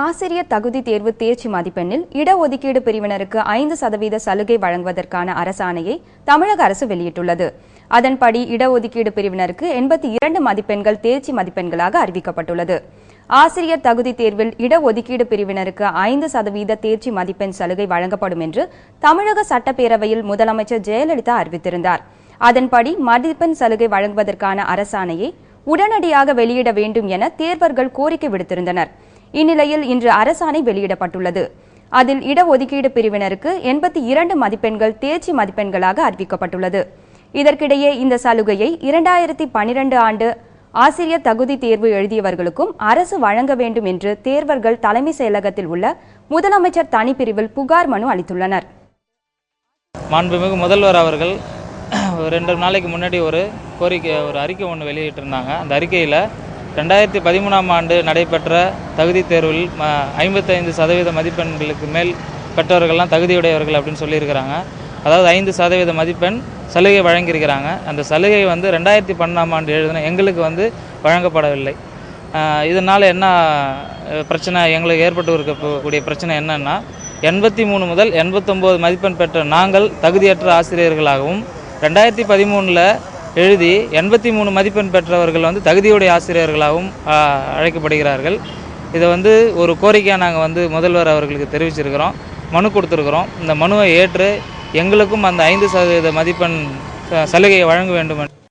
ஆசிரியர் தகுதி தேர்வு தேர்ச்சி மதிப்பெண்ணில் இடஒதுக்கீடு பிரிவினருக்கு ஐந்து சதவீத சலுகை வழங்குவதற்கான அரசாணையை தமிழக அரசு வெளியிட்டுள்ளது. அதன்படி இடஒதுக்கீடு பிரிவினருக்கு எண்பத்தி இரண்டு மதிப்பெண்கள் தேர்ச்சி மதிப்பெண்களாக அறிவிக்கப்பட்டுள்ளது. ஆசிரியர் தகுதி தேர்வில் இடஒதுக்கீடு பிரிவினருக்கு ஐந்து சதவீத தேர்ச்சி மதிப்பெண் சலுகை வழங்கப்படும் என்று தமிழக சட்டப்பேரவையில் முதலமைச்சர் ஜெயலலிதா அறிவித்திருந்தார். அதன்படி மதிப்பெண் சலுகை வழங்குவதற்கான அரசாணையை உடனடியாக வெளியிட வேண்டும் என தேர்வர்கள் கோரிக்கை விடுத்திருந்தனர். இந்நிலையில் இன்று அரசாணை வெளியிடப்பட்டுள்ளது. அதில் இடஒதுக்கீடு பிரிவினருக்கு எண்பத்தி இரண்டு மதிப்பெண்கள் தேர்ச்சி மதிப்பெண்களாக அறிவிக்கப்பட்டுள்ளது. இதற்கிடையே இந்த சலுகையை இரண்டாயிரத்தி பனிரெண்டு ஆண்டு ஆசிரியர் தகுதி தேர்வு எழுதியவர்களுக்கும் அரசு வழங்க வேண்டும் என்று தேர்வர்கள் தலைமை செயலகத்தில் உள்ள முதலமைச்சர் தனிப்பிரிவில் புகார் மனு அளித்துள்ளனர். மாண்புமிகு முதல்வர் அவர்கள் ஒரு ரெண்டு நாளைக்கு முன்னாடி ஒரு கோரிக்கை ஒரு அறிக்கை ஒன்று வெளியிட்டிருந்தாங்க. அந்த அறிக்கையில் ரெண்டாயிரத்தி பதிமூணாம் ஆண்டு நடைபெற்ற தகுதி தேர்வில் ம ஐம்பத்தைந்து சதவீத மதிப்பெண்களுக்கு மேல் பெற்றவர்கள்லாம் தகுதியுடையவர்கள் அப்படின்னு சொல்லியிருக்கிறாங்க. அதாவது ஐந்து சதவீத மதிப்பெண் சலுகை வழங்கியிருக்கிறாங்க. அந்த சலுகை வந்து ரெண்டாயிரத்தி பன்னெண்டாம் ஆண்டு எழுதின எங்களுக்கு வந்து வழங்கப்படவில்லை. இதனால் என்ன பிரச்சனை எங்களுக்கு ஏற்பட்டு இருக்கக்கூடிய பிரச்சனை என்னென்னா எண்பத்தி மூணு முதல் எண்பத்தொம்போது மதிப்பெண் பெற்ற நாங்கள் தகுதியற்ற ஆசிரியர்களாகவும் ரெண்டாயிரத்தி பதிமூணில் எழுதி எண்பத்தி மூணு மதிப்பெண் பெற்றவர்கள் வந்து தகுதியுடைய ஆசிரியர்களாகவும் அழைக்கப்படுகிறார்கள். இதை வந்து ஒரு கோரிக்கையாக நாங்கள் வந்து முதல்வர் அவர்களுக்கு தெரிவிச்சிருக்கிறோம். மனு கொடுத்துருக்குறோம். இந்த மனுவை ஏற்று எங்களுக்கும் அந்த ஐந்து சதவீத மதிப்பெண் ச- சலுகையை வழங்க வேண்டும்